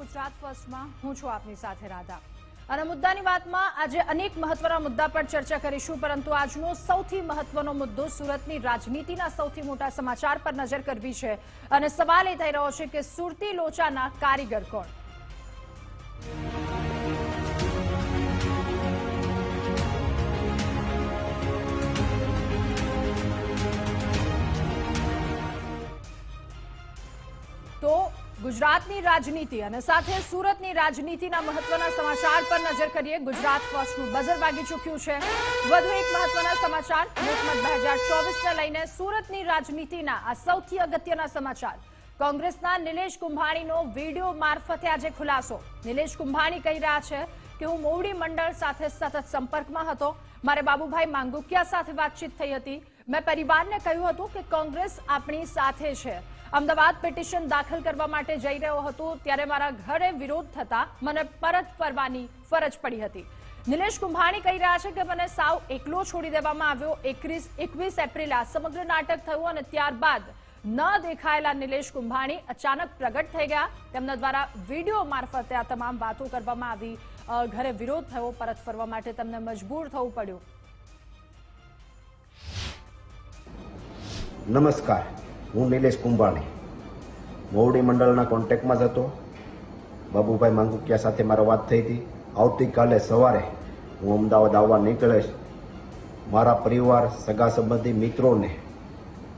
ગુજરાત ફર્સ્ટમાં. હું છું આપની સાથે રાધા. અને મુદ્દાની વાતમાં આજે અનેક મહત્વના મુદ્દા પર ચર્ચા કરીશું, પરંતુ આજનો સૌથી મહત્વનો મુદ્દો સુરતની રાજનીતિના સૌથી મોટા સમાચાર પર નજર કરવી છે. અને સવાલ એ થઈ રહ્યો છે કે સુરતી લોચાના કારીગર કોણ? તો ગુજરાતની રાજનીતિ અને સાથે સુરતની રાજનીતિના મહત્વના સમાચાર પર નજર કરીએ. ગુજરાત ફર્સ્ટનું બઝર વાગી ચૂક્યું છે. વધુ એક મહત્વના સમાચાર. લોકમત બે હજાર ચોવીસને લઈને સુરતની રાજનીતિના આ સૌથી અગત્યના સમાચાર. કોંગ્રેસના નિલેશ કુંભાણીનો વીડિયો મારફતે આજે ખુલાસો. નિલેશ કુંભાણી કહી રહ્યા છે કે હું મોવડી મંડળ સાથે સતત સંપર્કમાં હતો. મારે બાબુભાઈ માંગુકિયા સાથે વાતચીત થઈ હતી. મેં પરિવારને કહ્યું હતું કે કોંગ્રેસ આપણી સાથે છે. અમદાવાદ પિટિશન દાખલ કરવા માટે જઈ રહ્યો હતો ત્યારે મારા ઘરે વિરોધ થતા મને પરત ફરવાની ફરજ પડી હતી. નિલેશ કુંભાણી કહી રહ્યા છે કે મને સાવ એકલો છોડી દેવામાં આવ્યો. એકવીસ એકવીસ એપ્રિલ આ સમગ્ર નાટક થયું અને ત્યારબાદ ન દેખાયેલા નિલેશ કુંભાણી અચાનક પ્રગટ થઈ ગયા. તેમના દ્વારા વીડિયો મારફતે આ તમામ વાતો કરવામાં આવી. ઘરે વિરોધ થયો, પરત ફરવા માટે તેમને મજબૂર થવું પડ્યું. નમસ્કાર. હું નિલેશ કુંભાણી. મોવડી મંડળના કોન્ટેક્ટમાં જ હતો. બાબુભાઈ માંગુકિયા સાથે મારો વાત થઈ હતી. આવતીકાલે સવારે હું અમદાવાદ આવવા નીકળીશ. મારા પરિવાર, સગા સંબંધી મિત્રોને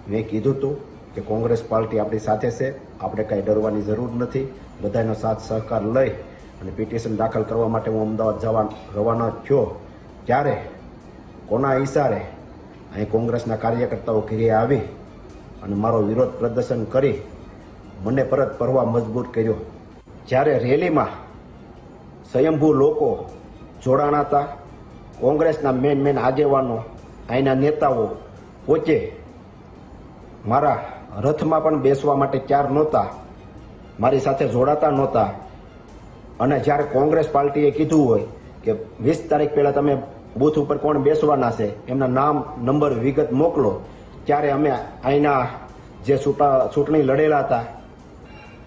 મેં કીધું હતું કે કોંગ્રેસ પાર્ટી આપણી સાથે છે. આપણે કાંઈ ડરવાની જરૂર નથી. બધાનો સાથ સહકાર લઈ અને પિટિશન દાખલ કરવા માટે હું અમદાવાદ જવા રવાના થયો. ત્યારે કોના ઈશારે અહીં કોંગ્રેસના કાર્યકર્તાઓ ઘેરે આવી અને મારો વિરોધ પ્રદર્શન કરી મને પરત ફરવા મજબૂર કર્યો. જ્યારે રેલીમાં સ્વયંભૂ લોકો જોડાણા હતા, કોંગ્રેસના મેન મેન આગેવાનો, અહીંના નેતાઓ પોચે મારા રથમાં પણ બેસવા માટે ચાર નહોતા, મારી સાથે જોડાતા નહોતા. અને જ્યારે કોંગ્રેસ પાર્ટીએ કીધું હોય કે વીસ તારીખ પહેલાં તમે બૂથ ઉપર કોણ બેસવાના છે, એમના નામ, નંબર, વિગત મોકલો. ત્યારે અમે અહીંના જે ચૂંટણી લડેલા હતા,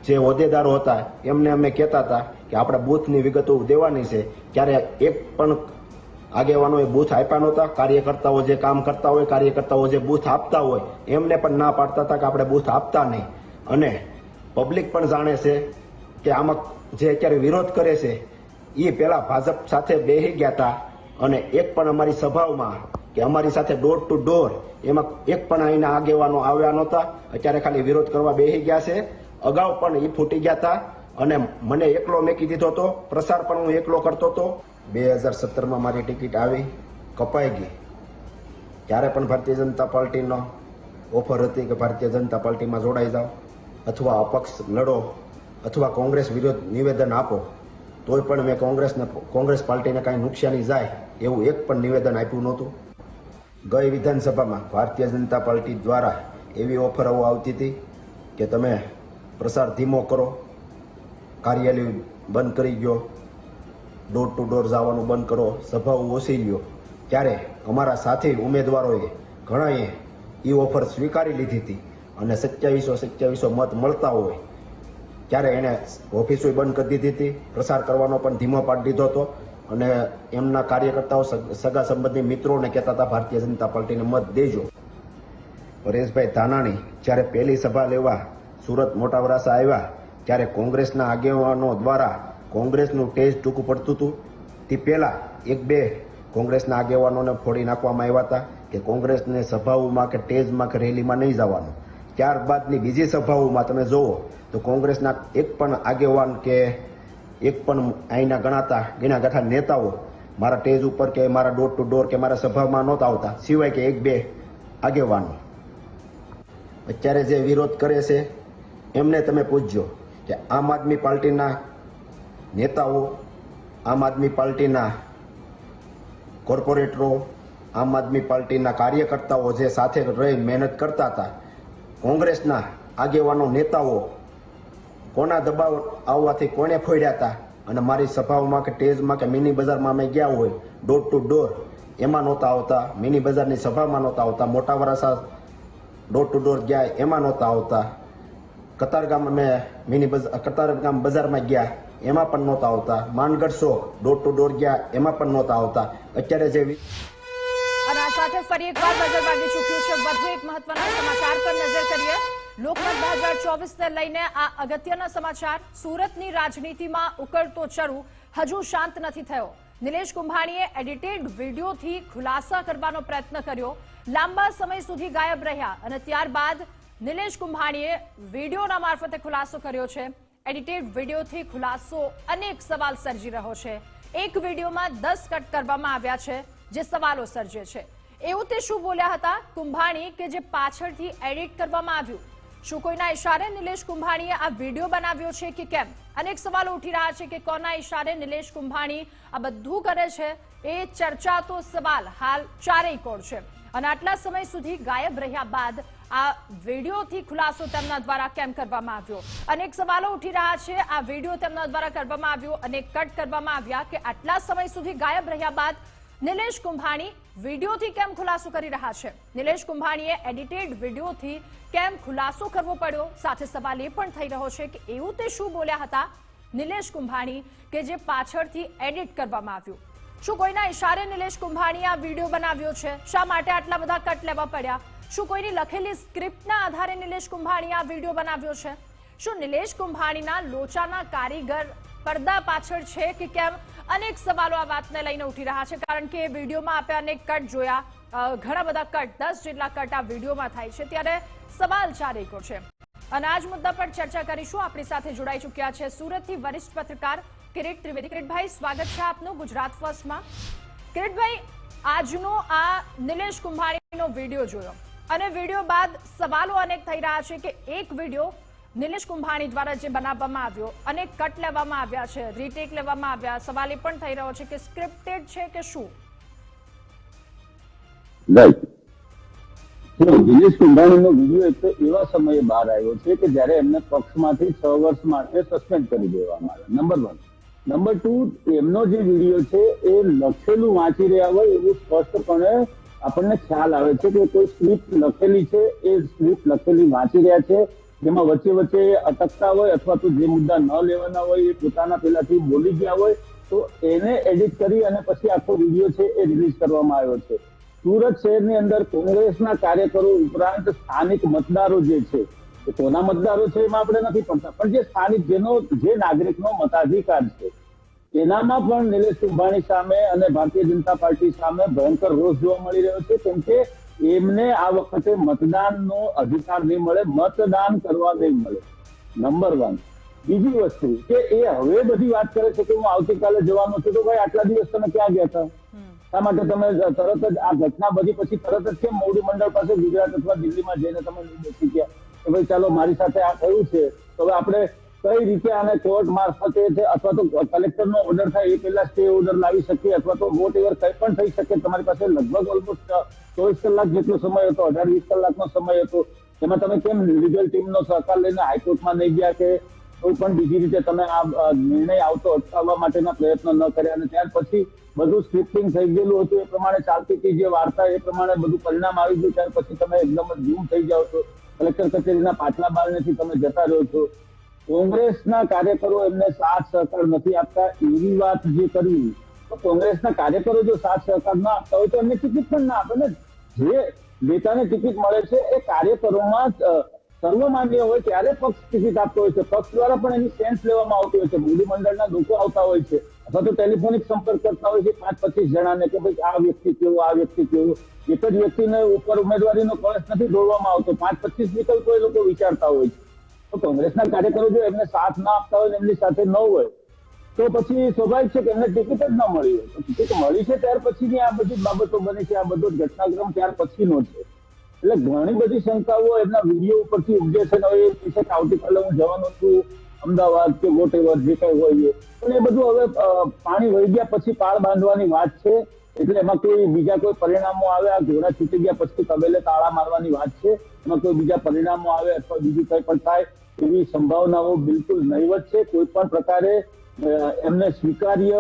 જે હોદ્દેદારો હતા, એમને અમે કહેતા હતા કે આપણે બૂથની વિગતો દેવાની છે. ત્યારે એક પણ આગેવાનોએ બૂથ આપ્યા નહોતા. કાર્યકર્તાઓ જે કામ કરતા હોય, કાર્યકર્તાઓ જે બૂથ આપતા હોય, એમને પણ ના પાડતા હતા કે આપણે બૂથ આપતા નહીં. અને પબ્લિક પણ જાણે છે કે આમાં જે અત્યારે વિરોધ કરે છે એ પહેલાં ભાજપ સાથે બેહી ગયા હતા. અને એક પણ અમારી સભાઓમાં કે અમારી સાથે ડોર ટુ ડોર એમાં એક પણ અહીંના આગેવાનો આવ્યા નહોતા. અત્યારે ખાલી વિરોધ કરવા બેસી ગયા છે. અગાઉ પણ એ ફૂટી ગયા હતા અને મને એકલો મેકી દીધો હતો. પ્રસાર પણ હું એકલો કરતો હતો. બે હજાર સત્તરમાં મારી ટિકિટ આવી, કપાઈ ગઈ. ત્યારે પણ ભારતીય જનતા પાર્ટીનો ઓફર હતી કે ભારતીય જનતા પાર્ટીમાં જોડાઈ જાઓ અથવા અપક્ષ લડો અથવા કોંગ્રેસ વિરોધ નિવેદન આપો, તોય પણ મેં કોંગ્રેસને કોંગ્રેસ પાર્ટીને કાંઈ નુકસાની જાય એવું એક પણ નિવેદન આપ્યું નહોતું. ગઈ વિધાનસભામાં ભારતીય જનતા પાર્ટી દ્વારા એવી ઓફરો આવતી હતી કે તમે પ્રસાર ધીમો કરો, કાર્યાલય બંધ કરી ગયો ડોર ટુ ડોર જવાનું બંધ કરો સભાઓ ઓછી ગયો ત્યારે અમારા સાથી ઉમેદવારોએ ઘણાએ એ ઓફર સ્વીકારી લીધી હતી અને સત્યાવીસો સત્યાવીસો મત મળતા હોય ત્યારે એને ઓફિસો બંધ કરી દીધી હતી. પ્રસાર કરવાનો પણ ધીમો પાડી દીધો હતો. અને એમના કાર્યકર્તાઓ સગા સંબંધી મિત્રોને કહેતા હતા, ભારતીય જનતા પાર્ટીને મત દેજો. પરેશભાઈ ધાનાણી જ્યારે પહેલી સભા લેવા સુરત મોટા વરાસા આવ્યા, ત્યારે કોંગ્રેસના આગેવાનો દ્વારા કોંગ્રેસનું ટેજ ટૂંકું પડતું હતું. તે પહેલાં એક બે કોંગ્રેસના આગેવાનોને ફોડી નાખવામાં આવ્યા હતા કે કોંગ્રેસને સભાઓમાં કે ટેજમાં કે રેલીમાં નહીં જવાનું. ત્યારબાદની બીજી સભાઓમાં તમે જુઓ તો કોંગ્રેસના એક પણ આગેવાન કે એક પણ અહીંના ગણાતા ગણા ગાંઠા નેતાઓ મારા ટેજ ઉપર કે મારા ડોર ટુ ડોર કે મારા સભામાં નહોતા આવતા. સિવાય કે એક બે આગેવાનો. અત્યારે જે વિરોધ કરે છે, એમને તમે પૂછજો કે આમ આદમી પાર્ટીના નેતાઓ, આમ આદમી પાર્ટીના કોર્પોરેટરો, આમ આદમી પાર્ટીના કાર્યકર્તાઓ જે સાથે રહી મહેનત કરતા હતા, કોંગ્રેસના આગેવાનો નેતાઓ કોના દબાવ આવવાથી કોને ફોડ્યા હતા અને મારી સભાઓમાં કે ટેજમાં કે મિની બજારમાં અમે ગયા હોય ડોર ટુ ડોર એમાં નહોતા આવતા. મિની બજારની સભામાં નહોતા આવતા. મોટા વરાસા ડોર ટુ ડોર ગયા, એમાં નહોતા આવતા. કતારગામ અમે મિની બજાર કતારગામ બજારમાં ગયા, એમાં પણ નહોતા આવતા. માનગઢ શો ડોર ટુ ડોર ગયા, એમાં પણ નહોતા આવતા. અત્યારે જે સાથે ફરી એકવાર નજર વાગી ચૂક્યું છે વધુ એક મહત્વના સમાચાર પર નજર કરીએ. લોકમત બે હજાર ચોવીસને લઈને આ અગત્યના સમાચાર સુરતની રાજનીતિમાં ઉકળતો ચરુ હજુ શાંત નથી થયો. નિલેશ કુંભાણીએ એડિટેડ વિડીયોથી ખુલાસા કરવાનો પ્રયત્ન કર્યો. લાંબા સમય સુધી ગાયબ રહ્યા અને ત્યારબાદ નિલેશ કુંભાણીએ વિડીયોના મારફતે ખુલાસો કર્યો છે. એડિટેડ વિડીયોથી ખુલાસો અનેક સવાલ સર્જી રહ્યો છે. એક વિડીયોમાં દસ કટ કરવામાં આવ્યા છે, જે સવાલો સર્જે છે. એવું તે શું બોલ્યા હતા? કુંભાણી કે જે પાછળથી એડિટ કરવામાં આવ્યું? શું કોઈના ઇશારે નિલેશ કુંભાણીએ આ વીડિયો બનાવ્યો છે કે કેમ? અનેક સવાલો ઉઠી રહ્યા છે કે કોના ઇશારે નિલેશ કુંભાણી આ બધું કરે છે એ ચર્ચાતો સવાલ હાલ ચારેય કોળ છે. અને આટલા સમય સુધી ગાયબ રહ્યા બાદ આ વિડીયોથી ખુલાસો તેમના દ્વારા કેમ કરવામાં આવ્યો? અનેક સવાલો ઉઠી રહ્યા છે. આ વીડિયો તેમના દ્વારા કરવામાં આવ્યો અને કટ કરવામાં આવ્યા કે આટલા સમય સુધી ગાયબ રહ્યા બાદ નિલેશ કુંભાણી વિડીયોથી કેમ ખુલાસો કરી રહ્યા છે? નિલેશ કુંભાણીએ એડિટેડ વિડીયોથી કેમ ખુલાસો કરવો પડ્યો? સાથે સવાલ એ પણ થઈ રહ્યો છે કે એવું તે શું બોલ્યા હતા? નિલેશ કુંભાણી કે જે પાછળથી એડિટ કરવામાં આવ્યું? શું કોઈના ઇશારે નિલેશ કુંભાણીએ આ વીડિયો બનાવ્યો છે? શા માટે આટલા બધા કટ લેવા પડ્યા? શું કોઈની લખેલી સ્ક્રિપ્ટના આધારે નિલેશ કુંભાણીએ આ વીડિયો બનાવ્યો છે? શું નિલેશ કુંભાણીના લોચાના કારીગર પડદા પાછળ છે કે કેમ? અનેક સવાલો આ વાતને લઈને ઉઠી રહ્યા છે, કારણ કે વિડીયોમાં આપણે અનેક કટ જોયા. ઘણા બધા કટ, દસ જેટલા કટ આ વિડીયોમાં થાય છે, ત્યારે સવાલ ચારેકો છે. અને આ જ મુદ્દા પર ચર્ચા કરીશું. આપણી સાથે જોડાઈ ચૂક્યા છે સુરતથી વરિષ્ઠ પત્રકાર કિરીટ ત્રિવેદી. કિરીટભાઈ, સ્વાગત છે આપનું ગુજરાત ફર્સ્ટમાં. કિરીટભાઈ, આજનો આ નિલેશ કુંભાણીનો વીડિયો જોયો. અને વીડિયો બાદ સવાલો અનેક થઈ રહ્યા છે કે એક વીડિયો નિલેશ કુંભાણી દ્વારા જે બનાવવામાં આવ્યો અને કટ લેવામાં આવ્યા છે, રીટેક લેવામાં આવ્યા, સવાલ એ પણ થઈ રહ્યો છે કે સ્ક્રિપ્ટેડ છે કે શું? દિનેશ કુંભાણીનો વીડિયો એક તો એવા સમયે બહાર આવ્યો છે કે જ્યારે એમને પક્ષમાંથી છ વર્ષ માટે સસ્પેન્ડ કરી દેવામાં આવ્યા. નંબર વન નંબર ટુ એમનો જે વીડિયો છે એ લખેલું વાંચી રહ્યા હોય એવું સ્પષ્ટપણે આપણને ખ્યાલ આવે છે કે કોઈ સ્ક્રિપ્ટ લખેલી છે, એ સ્ક્રિપ્ટ લખેલી વાંચી રહ્યા છે જેમાં વચ્ચે વચ્ચે અટકતા હોય અથવા તો જે મુદ્દા ન લેવાના હોય એ પોતાના પેલાથી બોલી ગયા હોય, તો એને એડિટ કરી અને પછી આખો વીડિયો છે એ રિલીઝ કરવામાં આવ્યો છે. સુરત શહેરની અંદર કોંગ્રેસના કાર્યકરો ઉપરાંત સ્થાનિક મતદારો જે છે કોના મતદારો છે એમાં આપણે નથી પડતા, પણ જે સ્થાનિક જેનો, જે નાગરિકનો મતાધિકાર છે. એનામાં પણ નિલેશ કુંભાણી સામે અને ભારતીય જનતા પાર્ટી સામે ભયંકર રોષ જોવા મળી રહ્યો છે, કેમ કે એમને આ વખતે મતદાનનો અધિકાર નહીં મળે મતદાન કરવા નહીં મળે. નંબર વન બીજી વસ્તુ કે એ હવે બધી વાત કરે છે કે હું આવતીકાલે જવાનો છું તો ભાઈ આટલા દિવસ તમે ક્યાં ગયા હતા? શા માટે તમે તરત જ આ ઘટના બધી પછી તરત જ કેમ મોવડી મંડળ પાસે ગુજરાત અથવા દિલ્હીમાં જઈને તમે બેસી ગયા? કે ભાઈ ચાલો મારી સાથે આ થયું છે. તો હવે આપણે કઈ રીતે આને કોર્ટ મારફતે અથવા તો કલેક્ટરનો ઓર્ડર થાય એ પહેલા સ્ટે ઓર્ડર લાવી શકીએ અથવા તો વોટ એવર કંઈ પણ થઈ શકે, તમારી પાસે લગભગ ઓલમોસ્ટ ચોવીસ કલાક જેટલો સમય હતો, અઢાર વીસ કલાકનો સમય હતો. એમાં તમે કેમ લીગલ ટીમનો સહકાર લઈને હાઈકોર્ટમાં નહીં ગયા કે કોઈ પણ બીજી રીતે તમે આ નિર્ણય આવતો અટકાવવા માટેના પ્રયત્ન ન કર્યા અને ત્યાર પછી બધું સ્ક્રિપ્ટિંગ થઈ ગયેલું હતું, એ પ્રમાણે ચાલતી હતી જે વાર્તા, એ પ્રમાણે બધું પરિણામ આવી ગયું, ત્યાર પછી તમે એકદમ જ ઝૂમ થઈ જાઓ છો. કલેક્ટર કચેરીના પાછલા બારણેથી તમે જતા રહ્યો છો. કોંગ્રેસના કાર્યકરો એમને સાથ સહકાર નથી આપતા એવી વાત જે કરવી તો કોંગ્રેસના કાર્યકરો જો સાથ સહકાર ના આપતા હોય તો એમને ટિકિટ પણ ના આપે ને. જે નેતાને ટિકિટ મળે છે એ કાર્યકરોમાં સર્વમાન્ય હોય ત્યારે પક્ષ ટિકિટ આપતો હોય છે. પક્ષ દ્વારા પણ એની સેન્સ લેવામાં આવતી હોય છે. મંડળના લોકો આવતા હોય છે. અથવા તો ટેલિફોનિક સંપર્ક કરતા હોય છે પાંચ પચીસ જણાને કે ભાઈ આ વ્યક્તિ કેવું, આ વ્યક્તિ કેવું. એક જ વ્યક્તિને ઉપર ઉમેદવારીનો કળશ નથી દોડવામાં આવતો. પાંચ પચીસ વિકલ્પો એ લોકો વિચારતા હોય છે. તો કોંગ્રેસના કાર્યકરો જો એમને સાથ ના આપતા હોય એમની સાથે ન હોય, તો પછી સ્વાભાવિક છે કે એમને ટિકિટ જ ન મળી હોય. ટિકિટ મળી છે ત્યાર પછીની આ બધી બાબતો બની છે, આ બધો ઘટનાક્રમ ત્યાર પછીનો છે. એટલે ઘણી બધી શંકાઓ એમના વીડિયો ઉપરથી ઉપજે છે હવે કહે આવતીકાલે હું જવાનો છું, અમદાવાદ કે વોટ એવર જે કઈ હોય પણ એ બધું હવે પાણી વહી ગયા પછી પાળ બાંધવાની વાત છે. એટલે એમાં કોઈ બીજા કોઈ પરિણામો આવે, આ ઘોડા છૂટી ગયા પછી કબેલે તાળા મારવાની વાત છે. એમાં કોઈ બીજા પરિણામો આવે અથવા બીજું કઈ પણ થાય એવી સંભાવનાઓ બિલકુલ નહીવત છે. કોઈ પણ પ્રકારે એમને સ્વીકાર્ય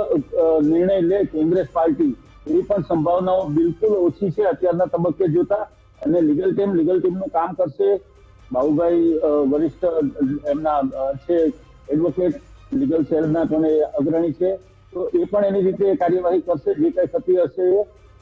નિર્ણય લે કોંગ્રેસ પાર્ટી, એવી પણ સંભાવનાઓ બિલકુલ ઓછી છે અત્યારના તબક્કે જોતા. અને લીગલ ટીમ, લીગલ ટીમનું કામ કરશે. બાહુભાઈ વરિષ્ઠ, એમના છે એડવોકેટ લીગલ સેલના પણ અગ્રણી છે. તો એ પણ એની રીતે કાર્યવાહી કરશે, જે કઈ થતી હશે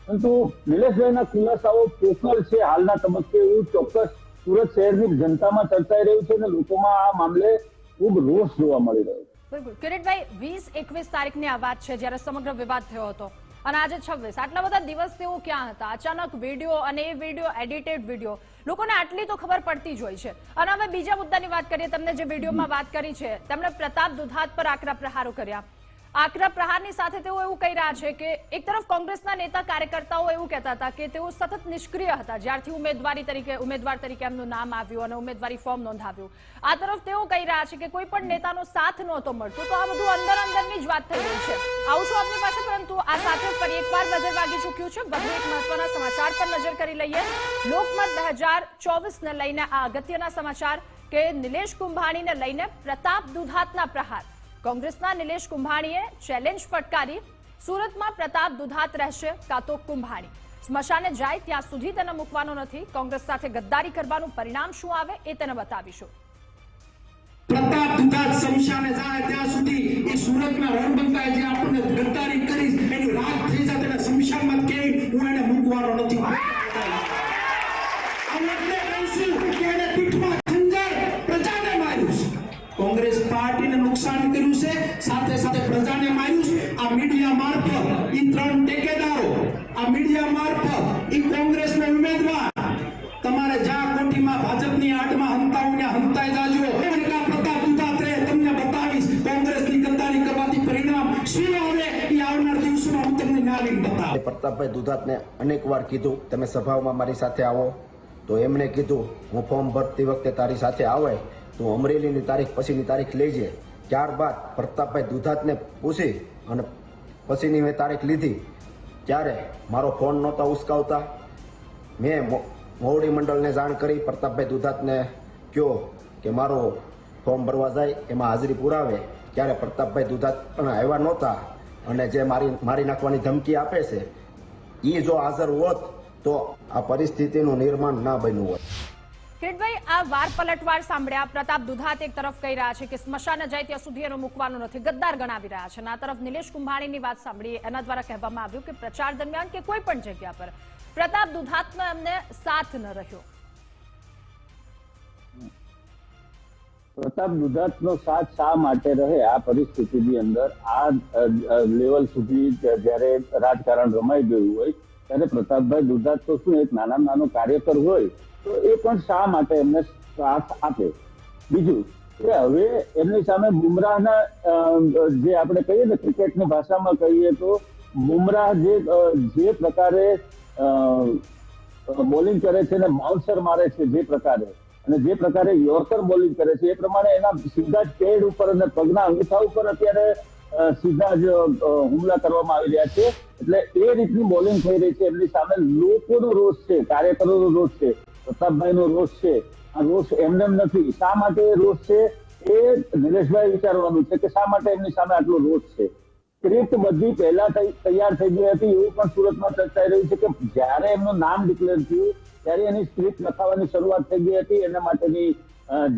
પરંતુ નિલેશભાઈના ખુલાસાઓ પોકળ છે. હાલના તબક્કે એવું ચોક્કસ સુરત શહેરની જનતામાં ચર્ચાઈ રહ્યું છે અને લોકોમાં આ મામલે ખૂબ રોષ જોવા મળી રહ્યો છે. બિલકુલ. કિરીટભાઈ વીસ એકવીસ તારીખની આ વાત છે જ્યારે સમગ્ર વિવાદ થયો હતો અને આજે છવ્વીસ. આટલા બધા દિવસ તેઓ ક્યાં હતા? અચાનક વીડિયો અને એ વીડિયો એડિટેડ વીડિયો. લોકોને આટલી તો ખબર પડતી જ હોય છે. અને હવે બીજા મુદ્દાની વાત કરીએ. તમને જે વિડીયોમાં વાત કરી છે તેમણે પ્રતાપ દુધાત પર આકરા પ્રહારો કર્યા. આકરા પ્રહારની સાથે તેઓ એવું કહી રહ્યા છે કે એક તરફ કોંગ્રેસના નેતા કાર્યકર્તાઓ એવું કહેતા હતા કે તેઓ સતત નિષ્ક્રિય હતા, જ્યારથી ઉમેદવારી તરીકે, ઉમેદવાર તરીકે એમનું નામ આવ્યું અને ઉમેદવારી ફોર્મ નોંધાવ્યું. આ તરફ તેઓ કહી રહ્યા છે કે કોઈ પણ નેતાનો સાથ નહોતો મળતો, તો આ બધું અંદર અંદરની જ વાત થઈ રહી છે. આવું છું આપની પાસે, પરંતુ આ સાથે ફરી એકવાર નજર વાગી ચૂક્યું છે. વધુ એક મહત્વના સમાચાર પર નજર કરી લઈએ. લોકમત બે હજાર ચોવીસને લઈને આ અગત્યના સમાચાર કે નિલેશ કુંભાણીને લઈને પ્રતાપ દુધાતના પ્રહાર. કોંગ્રેસના નિલેશ કુંભાણીએ ચેલેન્જ ફટકારી. સુરતમાં પ્રતાપ દુધાત રહેશે કાં તો કુંભાણી. સ્મશાને જાય ત્યાં સુધી તેને મૂકવાનો નથી. કોંગ્રેસ સાથે ગદ્દારી કરવાનું પરિણામ શું આવે એ તેને બતાવીશું. શમશાને જાય ત્યાં સુધી એ સુરતના રણબંકાએ જે આપણને ગદ્દારી કરી, એની રાત થઈ જાય તેને સ્મશાનમાં કે હું એને મૂકવાનો નથી. પ્રતાપભાઈ દુધાતને અનેક વાર કીધું, તમે સભાઓમાં મારી સાથે આવો. તો એમણે કીધું, હું ફોર્મ ભરતી વખતે તારી સાથે આવે, તો અમરેલીની તારીખ પછીની તારીખ લેજે ત્યારબાદ પ્રતાપભાઈ દુધાતને પૂછી અને પછીની મેં તારીખ લીધી. ત્યારે મારો ફોન નહોતા ઉસકાવતા. મો- મોવડી મંડળને જાણ કરી, પ્રતાપભાઈ દુધાતને કહ્યો કે મારો ફોર્મ ભરવા જાય, એમાં હાજરી પુરાવે. ત્યારે પ્રતાપભાઈ દુધાત પણ આવ્યા નહોતા. અને જે મારી મારી નાખવાની ધમકી આપે છે એ જો હાજર હોત તો આ પરિસ્થિતિનું નિર્માણ ના બન્યું હોત. કિરીટભાઈ આ વાર પલટવાર સાંભળ્યા પ્રતાપ દુધાત એક તરફ કહી રહ્યા છે કે સ્મશાન જાય ત્યાં સુધી એનો મૂકવાનો નથી, ગદ્દાર ગણાવી રહ્યા છે. આ તરફ નિલેશ કુંભાણીની વાત સાંભળી એના દ્વારા કહેવામાં આવ્યું કે પ્રચાર દરમિયાન કે કોઈ પણ જગ્યા પર પ્રતાપ દુધાતનો એમને સાથ ન રહ્યો. પ્રતાપ દુધાતનો સાથ શા માટે રહે? આ પરિસ્થિતિની અંદર આ લેવલ સુધી જ્યારે રાજકારણ રમાઈ ગયું હોય, ત્યારે પ્રતાપભાઈ દુધાત તો શું, એક નાના નાનો કાર્યકર હોય, તો એ પણ શા માટે એમને સાથ આપે? બીજું કે હવે એમની સામે બુમરાહના જે આપણે કહીએ ને ક્રિકેટની ભાષામાં કહીએ તો બુમરાહ જે જે પ્રકારે બોલિંગ કરે છે ને બાઉન્સર મારે છે, જે પ્રકારે અને જે પ્રકારે યોર્કર બોલિંગ કરે છે, એ પ્રમાણે એના સીધા જ પેડ ઉપર અને પગના અંગૂઠા ઉપર અત્યારે સીધા જ હુમલા કરવામાં આવી રહ્યા છે. એટલે એ રીતની બોલિંગ થઈ રહી છે. એમની સામે લોકોનો રોષ છે, કાર્યકરોનો રોષ છે, પ્રતાપભાઈનો રોષ છે. આ રોષ એમને એમ નથી. શા માટે રોષ છે? એ નિલેશભાઈ વિચારવાનું છે કે શા માટે એમની સામે આટલો રોષ છે? સ્ક્રિપ્ટ બધી પહેલા તૈયાર થઈ ગઈ હતી. એવું પણ સુરતમાં ચર્ચાઈ રહ્યું છે કે જ્યારે એમનું નામ ડિક્લેર થયું ત્યારે એની સ્ક્રિપ્ટ લખાવાની શરૂઆત થઈ ગઈ હતી. એના માટેની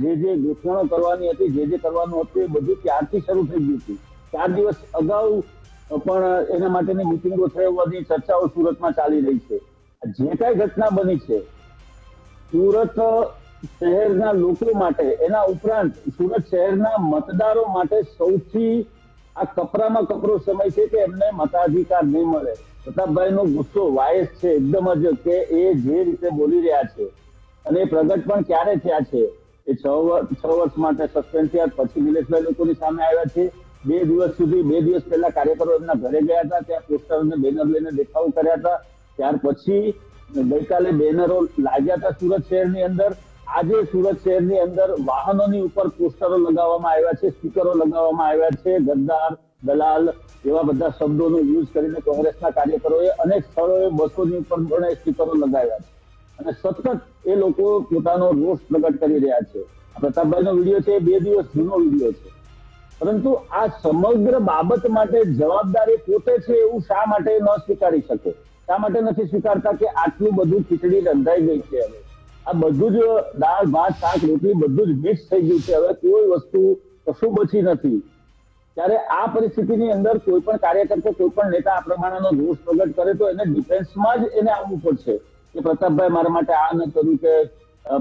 જે જે ગોઠવણો કરવાની હતી, જે જે કરવાનું હતું, એ બધું ત્યારથી શરૂ થઈ ગયું હતું. ચાર દિવસ અગાઉ પણ એના માટેની મિટિંગો થઈ ચર્ચાઓ સુરતમાં ચાલી રહી છે. જે કઈ ઘટના બની છે, સુરત શહેરના લોકો માટે, એના ઉપરાંત સુરત શહેરના મતદારો માટે સૌથી આ કપરામાં કપરો સમય છે કે એમને મતાધિકાર નહીં મળે. પ્રતાપભાઈનો ગુસ્સો વાયસ છે, એકદમ જ કે એ જે રીતે બોલી રહ્યા છે અને એ પ્રગટ પણ ક્યારે થયા છે, એ છ વર્ષ માટે સસ્પેન્ડ થયા, પછી નિલેશભાઈ લોકોની સામે આવ્યા છે. બે દિવસ સુધી, બે દિવસ પહેલા કાર્યકરો એમના ઘરે ગયા હતા, ત્યાં પોસ્ટર અને બેનર લઈને દેખાવો કર્યા હતા. ત્યાર પછી ગઈકાલે બેનરો લાગ્યા હતા સુરત શહેરની અંદર. આજે સુરત શહેરની અંદર વાહનોની ઉપર પોસ્ટરો લગાવવામાં આવ્યા છે સ્ટીકરો લગાવવામાં આવ્યા છે, ગદ્દાર દલાલ એવા બધા શબ્દોનો યુઝ કરીને કોંગ્રેસના કાર્યકરોએ અનેક સ્થળોએ બસોની ઉપર પણ સ્ટીકરો લગાવ્યા છે. અને સતત એ લોકો પોતાનો રોષ પ્રગટ કરી રહ્યા છે. પ્રતાપભાઈનો વીડિયો છે બે દિવસ જૂનો વીડિયો છે. પરંતુ આ સમગ્ર બાબત માટે જવાબદારી પોતે છે એવું શા માટે ન સ્વીકારી શકે? શા માટે નથી સ્વીકારતા કે આટલું બધું ખીચડી રંધાઈ ગઈ છે હવે? આ બધું જ દાળ, ભાત, શાક, રોટલી બધું જ મિક્સ થઈ ગયું છે. હવે કોઈ વસ્તુ કશું બચી નથી. ત્યારે આ પરિસ્થિતિની અંદર કોઈ પણ કાર્યકર્તા, કોઈ પણ નેતા આ પ્રમાણેનો દોષ પ્રગટ કરે તો એને ડિફેન્સમાં જ એને આવવું પડશે. કે પ્રતાપભાઈ મારા માટે આ ન કર્યું કે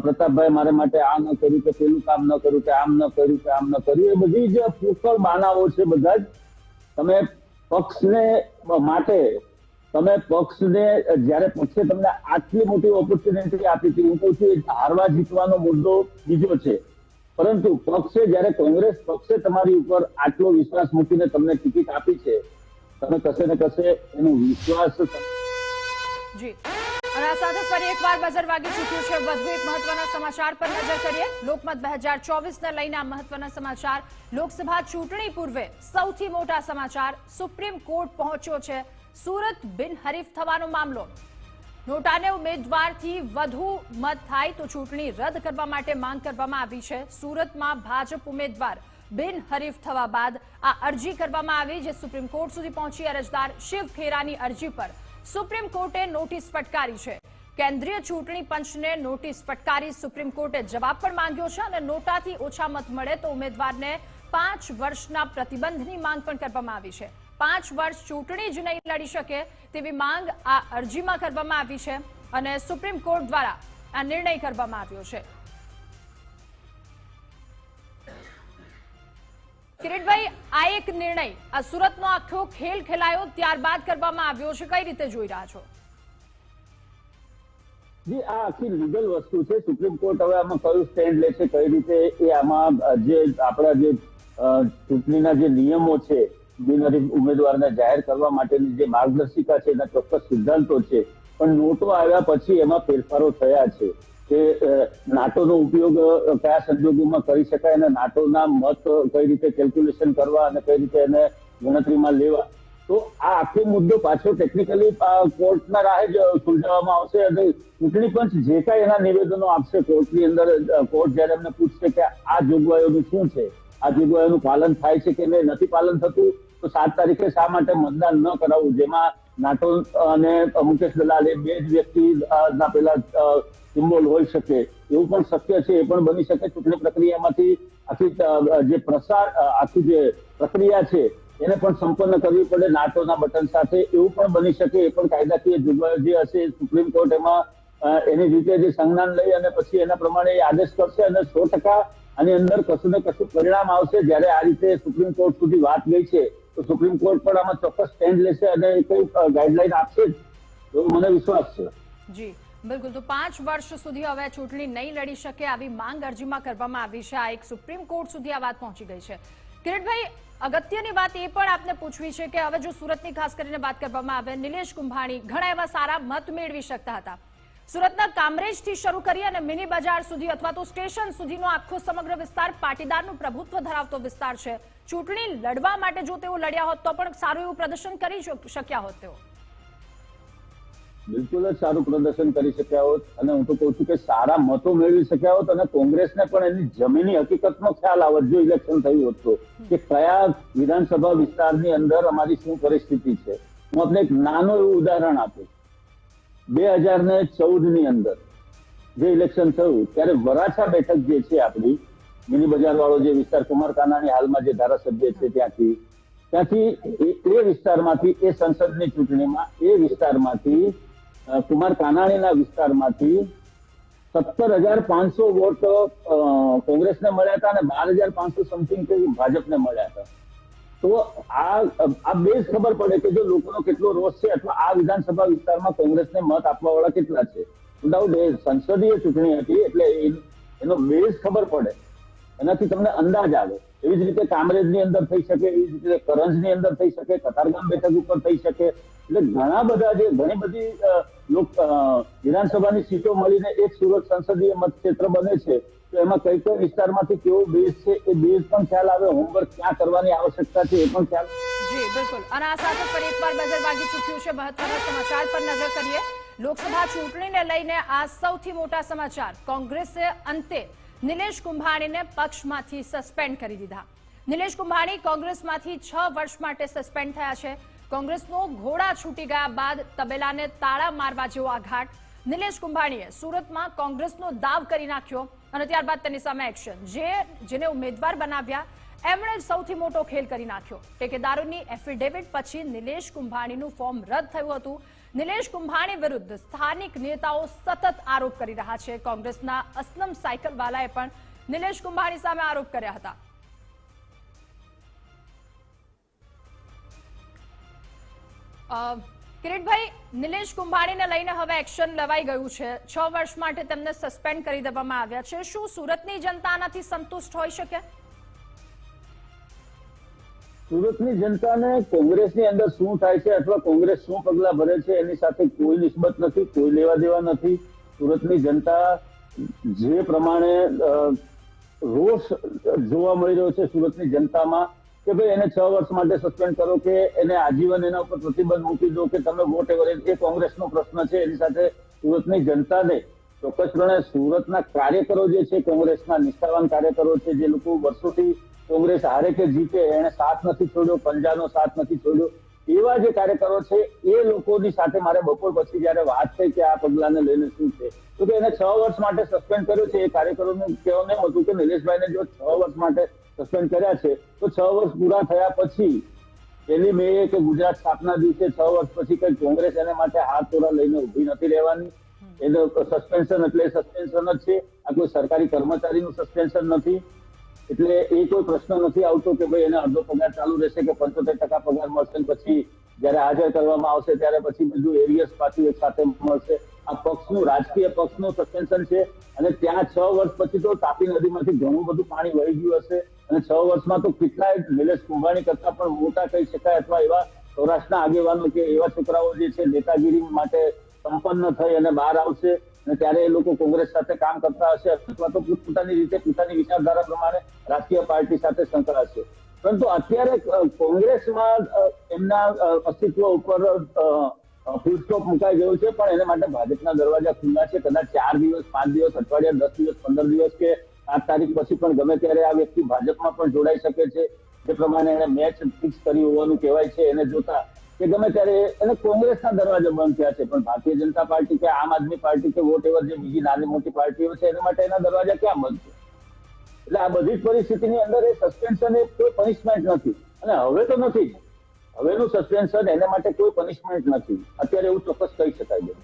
પ્રતાપભાઈ મારા માટે આ ન કર્યું કે, પેલું કામ ન કર્યું કે, આમ ન કર્યું કે, આમ ન કર્યું. એ બધી જ પુષ્કળ બાનાઓ છે બધા જ. તમે પક્ષને માટે, તમે પક્ષને જ્યારે પક્ષે તમને આટલી મોટી ઓપોર્ચ્યુનિટી આપી હતી, હું કહું છું હારવા જીતવાનો મુદ્દો બીજો છે. પરંતુ પક્ષે જયારે કોંગ્રેસ પક્ષે તમારી ઉપર આટલો વિશ્વાસ મૂકીને તમને ટિકિટ આપી છે, તમે કશે ને કશે એનો વિશ્વાસ સાથે ફરી એકવાર બઝર વાગી ચૂક્યું છે. વધુ એક મહત્વના સમાચાર પર નજર કરીએ. લોકમત બે હજાર ચોવીસને લઈને આ મહત્વના સમાચાર. લોકસભા ચૂંટણી પૂર્વે સૌથી મોટા સમાચાર સુપ્રીમ કોર્ટ પહોંચ્યો છે. સુરત બિનહરીફ થવાનો મામલો. નોટાને ઉમેદવારથી વધુ મત થાય તો ચૂંટણી રદ કરવા માટે માંગ કરવામાં આવી છે. સુરતમાં ભાજપ ઉમેદવાર બિનહરીફ થવા બાદ આ અરજી કરવામાં આવી, જે સુપ્રીમ કોર્ટ સુધી પહોંચી. અરજદાર શિવ ખેરાની અરજી પર સુપ્રીમ કોર્ટે નોટિસ ફટકારી છે. કેન્દ્રીય ચૂંટણી પંચને નોટિસ ફટકારી સુપ્રીમ કોર્ટે જવાબ પણ માંગ્યો છે અને નોટાથી ઓછા મત મળે તો ઉમેદવારને પાંચ વર્ષના પ્રતિબંધની માંગ પણ કરવામાં આવી છે. પાંચ વર્ષ ચૂંટણી જ નહીં લડી શકે તેવી માંગ આ અરજીમાં કરવામાં આવી છે અને સુપ્રીમ કોર્ટ દ્વારા આ નિર્ણય કરવામાં આવ્યો છે. કિરીટભાઈ, આ એક નિર્ણય, આ સુરતનો આખો ખેલ ખેલાયો ત્યારબાદ કરવામાં આવ્યો છે. કઈ રીતે જોઈ રહ્યા છો? જે, આ આખી લીગલ વસ્તુ છે. સુપ્રીમ કોર્ટ હવે આમાં કયું સ્ટેન્ડ લે કઈ રીતે એ આમાં જે આપણા જે ચૂંટણીના જે નિયમો છે બિનહરીફ ઉમેદવારને જાહેર કરવા માટેની જે માર્ગદર્શિકા છે, એના ચોક્કસ સિદ્ધાંતો છે. પણ નોટો આવ્યા પછી એમાં ફેરફારો થયા છે કે નાટોનો ઉપયોગ કયા સંજોગોમાં કરી શકાય અને નાટોના મત કઈ રીતે કેલ્ક્યુલેશન કરવા અને કઈ રીતે એને ગણતરીમાં લેવા. તો આ આખો મુદ્દો પાછો ટેકનિકલી કોર્ટના રાહે જ સુલઝાવવામાં આવશે અને ચૂંટણી પંચ જે કાંઈ એના નિવેદનો આપશે કોર્ટની અંદર કોર્ટ જયારે એમને પૂછશે કે આ જોગવાઈઓનું શું છે? આ જોગવાઈઓનું પાલન થાય છે કે નહીં? નથી પાલન થતું? તો સાત તારીખે શા માટે મતદાન ન કરાવવું? જેમાં નાટો અને મુકેશ દલાલ એ બે જ વ્યક્તિ ના પેલા સિમ્બોલ હોઈ શકે. એવું પણ શક્ય છે, એ પણ બની શકે. ચૂંટણી પ્રક્રિયામાંથી આખી જે પ્રસાર આખી જે પ્રક્રિયા છે, એને પણ સંપન્ન કરવી પડે નાટોના બટન સાથે. એવું પણ બની શકે, એ પણ કાયદાકીય જોગવાઈઓ જે હશે, સુપ્રીમ કોર્ટ એમાં એની રીતે જે સંજ્ઞાન લઈ અને પછી એના પ્રમાણે એ આદેશ કરશે અને સો ટકા આની અંદર કશું ને કશું પરિણામ આવશે. જ્યારે આ રીતે સુપ્રીમ કોર્ટ સુધી વાત ગઈ છે તો સુપ્રીમ કોર્ટ પણ આમાં ચોક્કસ સ્ટેન્ડ લેશે અને કઈ ગાઈડલાઈન આપશે એવો મને વિશ્વાસ છે. જી, બિલકુલ. તો પાંચ વર્ષ સુધી હવે ચૂંટણી નહીં લડી શકે આવી માંગ અરજીમાં કરવામાં આવી છે. આ એક સુપ્રીમ કોર્ટ સુધી આ વાત પહોંચી ગઈ છે. કિરીટભાઈ, અગત્યની વાત એ પણ આપને પૂછવી છે કે હવે જો સુરતની ખાસ કરીને વાત કરવામાં આવે, નિલેશ કુંભાણી ઘણા એવા સારા મત મેળવી શકતા હતા. સુરતના કામરેજથી શરૂ કરી અને મિની બજાર સુધી અથવા તો સ્ટેશન સુધીનો આખો સમગ્ર વિસ્તાર પાટીદારનું પ્રભુત્વ ધરાવતો વિસ્તાર છે. ચૂંટણી લડવા માટે જો તેઓ લડ્યા હોત તો પણ સારું એવું પ્રદર્શન કરી શક્યા હોત તેઓ. બિલકુલ જ સારું પ્રદર્શન કરી શક્યા હોત અને હું તો કહું છું કે સારા મતો મેળવી શક્યા હોત અને કોંગ્રેસને પણ એની જમીની હકીકતનો ખ્યાલ આવત જો ઇલેક્શન થયું હોત કે કયા વિધાનસભા વિસ્તારની અંદર અમારી શું પરિસ્થિતિ છે. હું આપને એક નાનું એવું ઉદાહરણ આપું. બે હજાર ને ચૌદની અંદર જે ઇલેક્શન થયું, ત્યારે વરાછા બેઠક જે છે આપણી મિની બજાર વાળો જે વિસ્તાર કુમાર કાનાણી હાલમાં જે ધારાસભ્ય છે ત્યાંથી ત્યાંથી એ- વિસ્તારમાંથી, એ સંસદની ચૂંટણીમાં, એ વિસ્તારમાંથી કુમાર કાનાણીના વિસ્તારમાંથી સત્તર હજાર પાંચસો વોટ કોંગ્રેસને મળ્યા હતા અને બાર હજાર પાંચસો સમથિંગ ભાજપને મળ્યા હતા. તો આ આ બેઝ ખબર પડે કે જો લોકોનો કેટલો રોષ છે અથવા આ વિધાનસભા વિસ્તારમાં કોંગ્રેસને મત આપવા વાળા કેટલા છે. સંસદીય ચૂંટણી હતી એટલે એનો બેઝ ખબર પડે. એનાથી તમને અંદાજ આવે. એવી જ રીતે કામરેજની અંદર થઈ શકે, એવી જ રીતે કરંજની અંદર થઈ શકે, કતારગામ બેઠક ઉપર થઈ શકે. એટલે ઘણા બધા જે, ઘણી બધી લોક વિધાનસભાની સીટો મળીને એક સુરત સંસદીય મતક્ષેત્ર બને છે, તો એમાં કઈ કઈ વિસ્તારમાંથી કેવો બેઝ છે, એ બેઝ પણ ખ્યાલ આવે, હોમવર્ક ક્યાં કરવાની આવશ્યકતા છે, એ પણ ખ્યાલ જી, બિલકુલ. અને આ સાથે ફરી એકવાર બજાર વાગી ચૂક્યું છે, મહત્વના સમાચાર પર નજર કરીએ. લોકસભા ચૂંટણીને લઈને આ સૌથી મોટા સમાચાર. કોંગ્રેસે અંતે નિલેશ કુંભાણીને પક્ષમાંથી સસ્પેન્ડ કરી દીધા. નિલેશ કુંભાણી કોંગ્રેસમાંથી છ વર્ષ માટે સસ્પેન્ડ થયા છે. કોંગ્રેસનો ઘોડા છૂટી ગયા બાદ તબેલાને તાળા મારવા જેવો આઘાટ નિલેશ કુંભાણીએ સુરતમાં કોંગ્રેસનો દાવ કરી નાખ્યો અને ત્યારબાદ તેની સામે એક્શન. જે જેને ઉમેદવાર બનાવ્યા, એમણે સૌથી મોટો ખેલ કરી નાખ્યો. ટેકેદારોની એફિડેવિટ પછી નિલેશ કુંભાણીનું ફોર્મ રદ થયું હતું. નિલેશ કુંભાણી વિરુદ્ધ સ્થાનિક નેતાઓ સતત આરોપ કરી રહ્યા છે. કોંગ્રેસના અસલમ સાયકલવાલાએ પણ નિલેશ કુંભાણી સામે આરોપ કર્યા હતા. કિરીટભાઈ, નિલેશ કુંભાણીને લઈને હવે એક્શન લેવાઈ ગયું છે. છ વર્ષ માટે તેમને સસ્પેન્ડ કરી દેવામાં આવ્યા છે. શું સુરતની જનતા આનાથી સંતુષ્ટ હોઈ શકે? સુરતની જનતાને કોંગ્રેસની અંદર શું થાય છે અથવા કોંગ્રેસ શું પગલા ભરે છે એની સાથે કોઈ નિસ્બત નથી, કોઈ લેવા દેવા નથી. સુરતની જનતા જે પ્રમાણે રોષ જોવા મળી રહ્યો છે સુરતની જનતામાં કે ભાઈ એને છ વર્ષ માટે સસ્પેન્ડ કરો કે એને આજીવન એના ઉપર પ્રતિબંધ મૂકી દો કે તમે વોટ એવર એ કોંગ્રેસનો પ્રશ્ન છે એની સાથે સુરતની જનતાને ચોક્કસપણે સુરતના કાર્યકરો જે છે કોંગ્રેસના નિષ્ઠાવાન કાર્યકરો છે જે લોકો વર્ષોથી કોંગ્રેસ હારે કે જીતે એને સાથ નથી છોડ્યો પંજાનો સાથ નથી છોડ્યો, એવા જે કાર્યકરો છે, એ લોકોની સાથે મારે બપોર પછી જયારે વાત થઈ કે આ પગલાને લઈને શું છે, તો કે એને છ વર્ષ માટે સસ્પેન્ડ કર્યો છે. એ કાર્યકરોને કહેવાનું એમ હતું કે નિલેશભાઈને જો છ વર્ષ માટે સસ્પેન્ડ કર્યા છે, તો છ વર્ષ પૂરા થયા પછી પહેલી મે કે ગુજરાત સ્થાપના દિવસે છ વર્ષ પછી કઈ કોંગ્રેસ એના માટે હાથ તોરા લઈને ઊભી નથી રહેવાની. એનો સસ્પેન્શન એટલે સસ્પેન્શન જ છે. આ કોઈ સરકારી કર્મચારીનું સસ્પેન્શન નથી. એટલે એ કોઈ પ્રશ્ન નથી આવતો કે ભાઈ એને અડધો પગાર ચાલુ રહેશે કે પંચોતેર ટકા પગાર મળશે પછી જયારે હાજર કરવામાં આવશે ત્યારે પછી બધું એરિયસ પાછું એક સાથે મળશે. આ પક્ષનું, રાજકીય પક્ષનું સસ્પેન્શન છે અને ત્યાં છ વર્ષ પછી તો તાપી નદીમાંથી ઘણું બધું પાણી વહી ગયું હશે અને છ વર્ષમાં તો કેટલાય નિલેશ કુંભાણી કરતા પણ મોટા કહી શકાય અથવા એવા સૌરાષ્ટ્રના આગેવાનો કે એવા છોકરાઓ જે છે, નેતાગીરી માટે સંપન્ન થઈ અને બહાર આવશે. અને ત્યારે એ લોકો કોંગ્રેસ સાથે કામ કરતા હશે અથવા તો પોતપોતાની રીતે પોતાની વિચારધારા પ્રમાણે રાજકીય પાર્ટી સાથે સંકળાશે. પરંતુ અત્યારે કોંગ્રેસમાં એમના અસ્તિત્વ ઉપર ફૂલ સ્ટોપ મુકાઈ ગયો છે, પણ એને માટે ભાજપના દરવાજા ખુલ્લા છે. કદાચ ચાર દિવસ, પાંચ દિવસ, અઠવાડિયા, દસ દિવસ, પંદર દિવસ કે આઠ તારીખ પછી પણ ગમે ત્યારે આ વ્યક્તિ ભાજપમાં પણ જોડાઈ શકે છે. જે પ્રમાણે એને મેચ ફિક્સ કરી હોવાનું કહેવાય છે. એને જોતા કે ગમે ત્યારે એને કોંગ્રેસના દરવાજા બંધ થયા છે. પણ ભારતીય જનતા પાર્ટી કે આમ આદમી પાર્ટી કે વોટ એવર જે બીજી નાની મોટી પાર્ટીઓ છે, એના માટે એના દરવાજા ક્યાં બંધ છે? એટલે આ બધી જ પરિસ્થિતિની અંદર એ સસ્પેન્શન એ કોઈ પનિશમેન્ટ નથી. અને હવે તો નથી. હવેનું સસ્પેન્શન એના માટે કોઈ પનિશમેન્ટ નથી. અત્યારે એવું ચોક્કસ કહી શકાય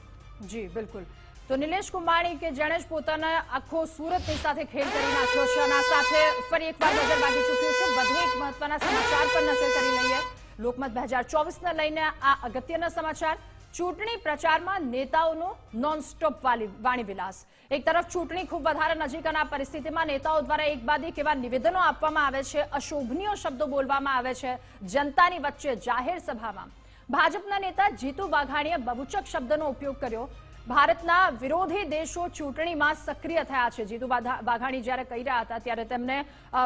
જી, બિલકુલ. તો નિલેશ કુંભાણી કે જેણે જ પોતાના આખો સુરતની સાથે ખેલ કરી નાખ્યો છે અને સાથે ફરી એકવાર નજર બાકી ચૂક્યું છે. વધુ એક મહત્વના સમાચાર પર નજર કરી લઈએ. લોકમત બે હજાર ચોવીસને લઈને આ અગત્યના સમાચાર. ચૂંટણી પ્રચારમાં નેતાઓનો નોનસ્ટોપ વાણી વિલાસ. એક તરફ ચૂંટણી ખૂબ વધારે નજીકના પરિસ્થિતિમાં નેતાઓ દ્વારા એક બાદ એક એવા નિવેદનો આપવામાં આવે છે, અશોભનીય શબ્દો બોલવામાં આવે છે જનતાની વચ્ચે જાહેર સભામાં. ભાજપના નેતા જીતુ વાઘાણીએ બબુચક શબ્દનો ઉપયોગ કર્યો. ભારતના વિરોધી દેશો ચૂંટણીમાં સક્રિય થયા છે. જીતુ વાઘાણી જ્યારે કહી રહ્યા હતા, ત્યારે તેમણે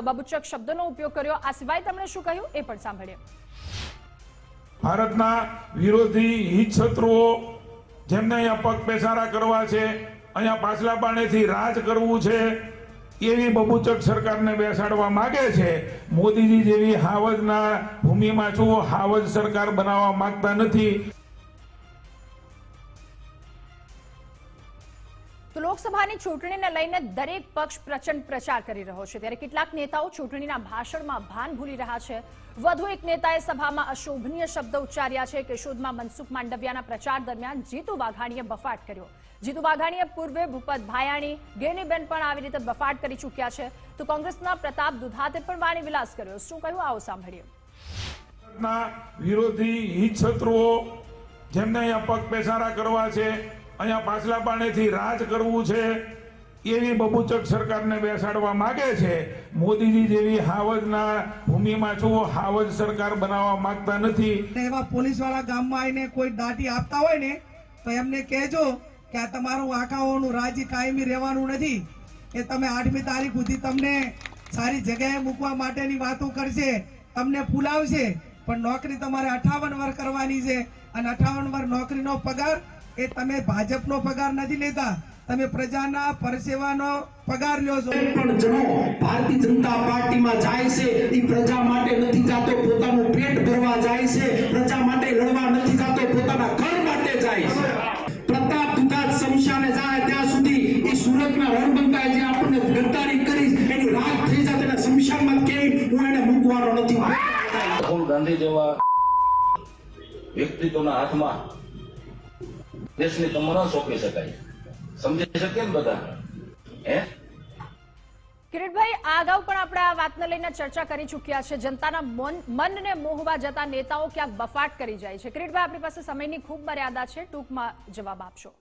બબુચક શબ્દનો ઉપયોગ કર્યો. આ સિવાય તેમણે શું કહ્યું? એ પણ સાંભળીએ. ભારતના વિરોધી હિત શત્રુઓ જેમને અહીંયા પગ પેસારા કરવા છે, અહીંયા પાછલા પાણેથી રાજ કરવું છે, એવી બબુચક સરકારને બેસાડવા માંગે છે. મોદીજી જેવી હાવજના ભૂમિમાં છું હાવજ સરકાર બનાવવા માંગતા નથી. તો લોકસભાની ચૂંટણીને લઈને દરેક પક્ષ પ્રચંડ પ્રચાર કરી રહ્યો છે. ત્યારે કેટલાક નેતાઓ ચૂંટણીના ભાષણમાં ભાન ભૂલી રહ્યા છે. વધુ એક નેતાએ સભામાં અશોભનીય શબ્દ ઉચ્ચાર્યા છે. કેશોદમાં મનસુખ માંડવિયાના પ્રચાર દરમિયાન જીતુ વાઘાણીએ બફાટ કર્યો. જીતુ વાઘાણીએ પૂર્વે ભૂપત ભાયાણી, ગેનીબેન પણ આવી રીતે બફાટ કરી ચૂક્યા છે. તો કોંગ્રેસના પ્રતાપ દુધાતે પણ વાણી વિલાસ કર્યો. શું કહ્યું? આવો સાંભળીએ. વિરોધી હિત શત્રુઓ જેમને અહીંયા પગ પેસારા કરવા છે અહીંયા પાછલા પાણેથી રાજ કરવું છે, એવી બબુચક સરકારને બેસાડવા માંગે છે. મોદીજી જેવી હાવજના ભૂમિમાં છું હાવજ સરકાર બનાવવા માંગતા નથી. એવા પોલીસવાળા ગામમાં આવીને કોઈ દાટી આપતા હોય ને, તો એમને કહેજો કે આ તમારું આંખાઓનું રાજ્ય કાયમી રહેવાનું નથી. એ તમે આઠમી તારીખ સુધી તમને સારી જગ્યાએ મૂકવા માટેની વાતો કરશે, તમને ફૂલાવશે. પણ નોકરી તમારે અઠાવન વર કરવાની છે, અને અઠાવન વર નોકરીનો પગાર એ તમે ભાજપનો પગાર નથી લેતા. તમે પ્રજાના પરસેવાનો પગાર લ્યો છો. પણ જનો ભારતીય જનતા પાર્ટીમાં જાય છે એ પ્રજા માટે નથી જાતો પોતાનું પેટ ભરવા જાય છે પ્રજા માટે લડવા નથી જાતો પોતાના ઘર માટે જાય છે. પ્રતાપ દુધાત સમસ્યાને જાય ત્યાં સુધી એ સુરતના રણબંકાએ જે આપણને ગદ્દારી કરી એની રાત થઈ જાય તેના શમશાનમાં કે હું એને અંબાણી જેવા વ્યક્તિત્વના હાથમાં દેશની કમર સોંપી શકાય. સમજી શકીએ ને બધા? હે? કિરીટભાઈ આ અગાઉ પણ આપણે આ વાતને લઈને ચર્ચા કરી ચૂક્યા છે. જનતાના મનને મોહવા જતા નેતાઓ ક્યાંક બફાટ કરી જાય છે. કિરીટભાઈ આપણી પાસે સમયની ખૂબ મર્યાદા છે. ટૂંકમાં જવાબ આપશો.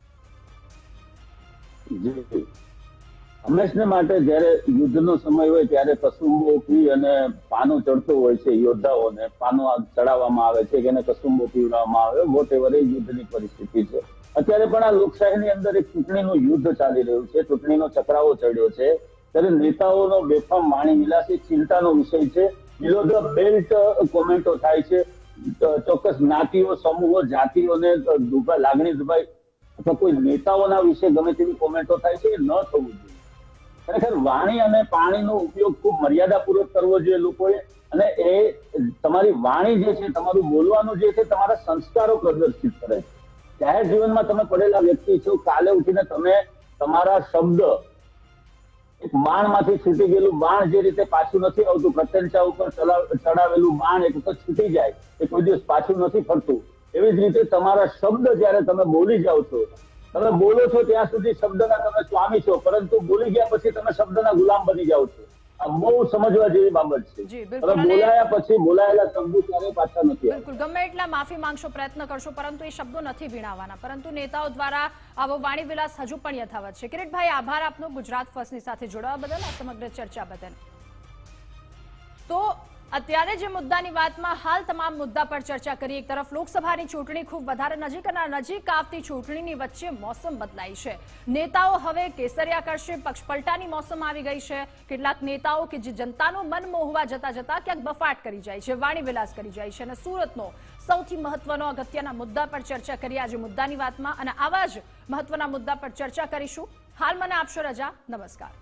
હંમેશને માટે જ્યારે યુદ્ધનો સમય હોય ત્યારે કસુંબોથી અને પાનું ચડતું હોય છે યોદ્ધાઓને. પાનું ચડાવવામાં આવે છે કે એને કસુંબો પીવડાવવામાં આવે વોટ એવર એ યુદ્ધની પરિસ્થિતિ છે. અત્યારે પણ આ લોકશાહીની અંદર એક ચૂંટણીનું યુદ્ધ ચાલી રહ્યું છે. ચૂંટણીનો ચક્રાવો ચડ્યો છે. ત્યારે નેતાઓનો બેફામ વાણી વિલાસી ચિંતાનો વિષય છે. બિલો બેલ્ટ કોમેન્ટો થાય છે. ચોક્કસ જ્ઞાતિઓ, સમૂહો, જાતિઓને લાગણી દુભાઈ અથવા કોઈ નેતાઓના વિશે ગમે તેવી કોમેન્ટો થાય છે એ ન થવું જોઈએ. ખરેખર વાણી અને પાણીનો ઉપયોગ ખૂબ મર્યાદાપૂર્વક કરવો જોઈએ લોકોએ. અને એ તમારી વાણી જે છે, તમારું બોલવાનું જે છે, તમારા સંસ્કારો પ્રદર્શિત કરે છે. જાહેર જીવનમાં તમે પડેલા વ્યક્તિ છો, કાલે ઉઠીને તમે તમારા શબ્દ એક બાણમાંથી છૂટી ગયેલું બાણ જે રીતે પાછું નથી આવતું પ્રત્યંચા ઉપર ચડાવેલું બાણ એક વખત છૂટી જાય, એ કોઈ દિવસ પાછું નથી ફરતું. એવી જ રીતે તમારા શબ્દ જ્યારે તમે બોલી જાઓ છો, તમે બોલો છો ત્યાં સુધી શબ્દના તમે સ્વામી છો, પરંતુ બોલી ગયા પછી તમે શબ્દના ગુલામ બની જાઓ છો. બહુ સમજવા જેવી બાબત છે. અને- બોલાયા પછી બોલાયેલા શબ્દો ક્યારેય પાછા નથી બિલકુલ ગમે એટલા માફી માંગશો પ્રયત્ન કરશો પરંતુ એ શબ્દો નથી ભીણાવાના. પરંતુ નેતાઓ દ્વારા આવો વાણી વિલાસ હજુ પણ યથાવત છે. કિરીટભાઈ આભાર આપનો. ગુજરાત ફર્સ્ટની સાથે જોડાવા બદલ આ સમગ્ર ચર્ચા બદલ. તો અત્યારે જે મુદ્દાની વાતમાં હાલ તમામ મુદ્દા પર ચર્ચા કરી, એક તરફ લોકસભાની ચૂંટણી ખૂબ વધારે નજીક અને નજીક આવતી ચૂંટણીની વચ્ચે મોસમ બદલાઈ છે. નેતાઓ હવે કેસરિયા કરશે પક્ષપલટાની મોસમ આવી ગઈ છે. કેટલાક નેતાઓ કે જે જનતાનું મન મોહવા જતા જતા ક્યાંક બફાટ કરી જાય છે, વાણી વિલાસ કરી જાય છે અને સુરતનો સૌથી મહત્વનો અગત્યના મુદ્દા પર ચર્ચા કરી. આજે મુદ્દાની વાતમાં અને આવા જ મહત્વના મુદ્દા પર ચર્ચા કરીશું. હાલ મને આપશો રજા. નમસ્કાર.